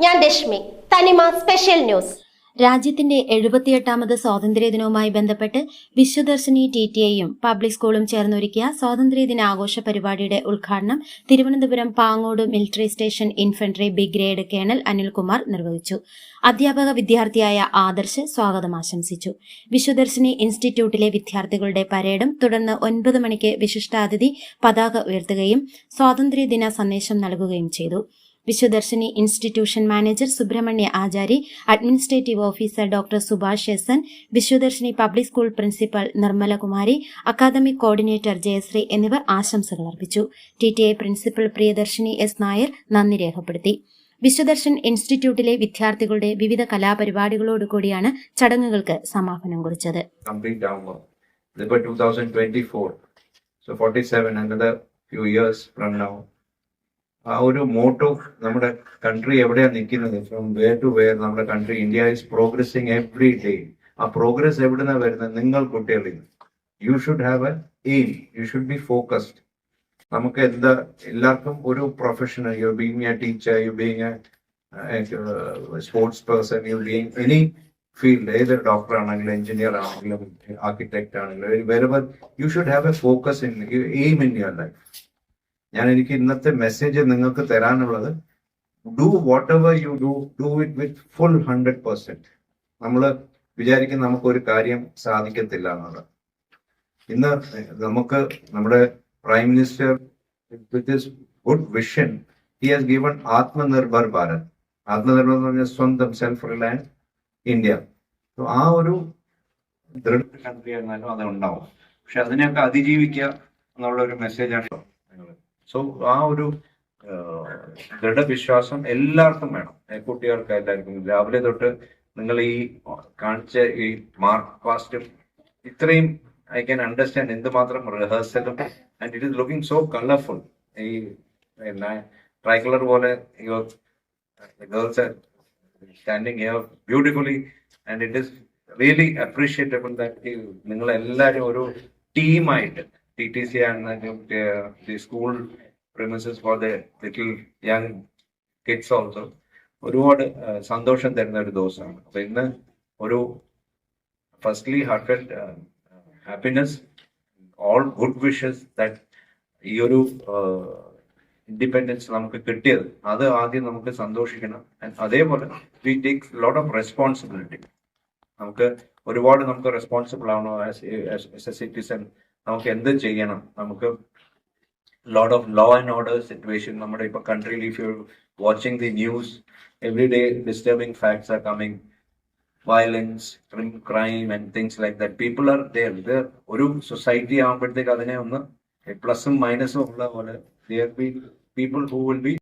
ഞാൻ രശ്മി. തനിമ special news. രാജ്യത്തിന്റെ എഴുപത്തിയെട്ടാമത് സ്വാതന്ത്ര്യദിനവുമായി ബന്ധപ്പെട്ട് വിശ്വദർശിനി ടി ടി ഐയും പബ്ലിക് സ്കൂളും ചേർന്നൊരുക്കിയ സ്വാതന്ത്ര്യദിന ആഘോഷ പരിപാടിയുടെ ഉദ്ഘാടനം Thiruvananthapuram Pangode military station infantry brigade colonel Anilkumar നിർവഹിച്ചു. അധ്യാപക വിദ്യാർത്ഥിയായ ആദർശ് സ്വാഗതം ആശംസിച്ചു. വിശ്വദർശിനി ഇൻസ്റ്റിറ്റ്യൂട്ടിലെ വിദ്യാർത്ഥികളുടെ പരേഡും തുടർന്ന് ഒൻപത് മണിക്ക് വിശിഷ്ടാതിഥി പതാക ഉയർത്തുകയും സ്വാതന്ത്ര്യദിന സന്ദേശം നൽകുകയും ചെയ്തു. Vishwadarshini institution manager Subrahmanya Achari administrative officer doctor Subhash S N Vishwadarshini public school principal Nirmalakumari academic coordinator Jayashree എന്നിവർ ആശംസകൾ അർപ്പിച്ചു T T principal Priyadarshini S Nair നന്ദി രേഖപ്പെടുത്തി വിശ്വദർശൻ ഇൻസ്റ്റിറ്റ്യൂട്ടിലെ വിദ്യാർത്ഥികളുടെ വിവിധ കലാപരിപാടികളോട് കൂടിയാണ് ചടങ്ങുകൾക്ക് സമാപനം കുറിച്ചത് complete download. Liber 2024. So 47, another few years from now. ആ ഒരു മോട്ടോ നമ്മുടെ കൺട്രി എവിടെയാണ് നിൽക്കുന്നത്? ഫ്രം വേർ ടു വേർ നമ്മുടെ country India is progressing every day ആ പ്രോഗ്രസ് എവിടുന്ന വരുന്നത്? നിങ്ങൾ കുട്ടികളിൽ. You should have a aim you should be focused നമുക്ക് എന്താ എല്ലാവർക്കും ഒരു professional you being a teacher you being a sports person you being any field ഏത് ഡോക്ടർ ആണെങ്കിലും എഞ്ചിനീയർ ആണെങ്കിലും ആർക്കിടെക്ട് ആണെങ്കിലും whatever you should have a focus in aim in your life ഞാൻ എനിക്ക് ഇന്നത്തെ മെസ്സേജ് നിങ്ങൾക്ക് തരാനുള്ളത് do whatever you do do it with full hundred percent നമ്മൾ വിചാരിക്കും നമുക്ക് ഒരു കാര്യം സാധിക്കത്തില്ല എന്നുള്ളത്. ഇന്ന് നമുക്ക് നമ്മുടെ prime minister with his good vision he has given Atmanirbhar Bharat. Atmanirbhar എന്ന് പറഞ്ഞാൽ സ്വന്തം സെൽഫ് റിലയൻസ് ഇന്ത്യ ആ ഒരു ദൃഢ കൺട്രി ആയിരുന്നാലും അത് ഉണ്ടാവും. പക്ഷെ അതിനെയൊക്കെ അതിജീവിക്കുക എന്നുള്ള ഒരു മെസ്സേജാണ് സോ ആ ഒരു ദൃഢവിശ്വാസം എല്ലാവർക്കും വേണം. കുട്ടികൾക്ക് എല്ലാവർക്കും. രാവിലെ തൊട്ട് നിങ്ങൾ ഈ കാണിച്ച ഈ മാർക്ക് പാസ്റ്റും ഇത്രയും ഐ ക്യാൻ അണ്ടർസ്റ്റാൻഡ് എന്തുമാത്രം റിഹേഴ്സലും and it is looking so colourful. ഈ പിന്നെ ട്രൈക്കളർ പോലെ girls standing here beautifully and it is really appreciable that നിങ്ങൾ എല്ലാവരും ഒരു ടീമായിട്ട് T and C the school premises for the little young kids also ഒരുപാട് uh, സന്തോഷം തരുന്ന ഒരു ദിവസമാണ്. അപ്പൊ ഇന്ന് ഒരു firstly heart happiness all good wishes that ഈ ഒരു ഇൻഡിപെൻഡൻസ് നമുക്ക് കിട്ടിയത്. അത് ആദ്യം നമുക്ക് സന്തോഷിക്കണം. അതേപോലെ we take lot of responsibility നമുക്ക് ഒരുപാട് നമുക്ക് റെസ്പോൺസിബിൾ ആവണോ ആസ് എ സിറ്റിസൺ നമുക്ക് എന്ത് ചെയ്യണം. നമുക്ക് lot of law and order situation നമ്മുടെ ഇപ്പൊ കൺട്രിയിൽ if you watching the news every day disturbing facts are coming violence crime and things like that people are there ഇത് ഒരു സൊസൈറ്റി ആകുമ്പോഴത്തേക്ക് അതിനെ ഒന്ന് പ്ലസും മൈനസും ഉള്ള പോലെ. There be people who will be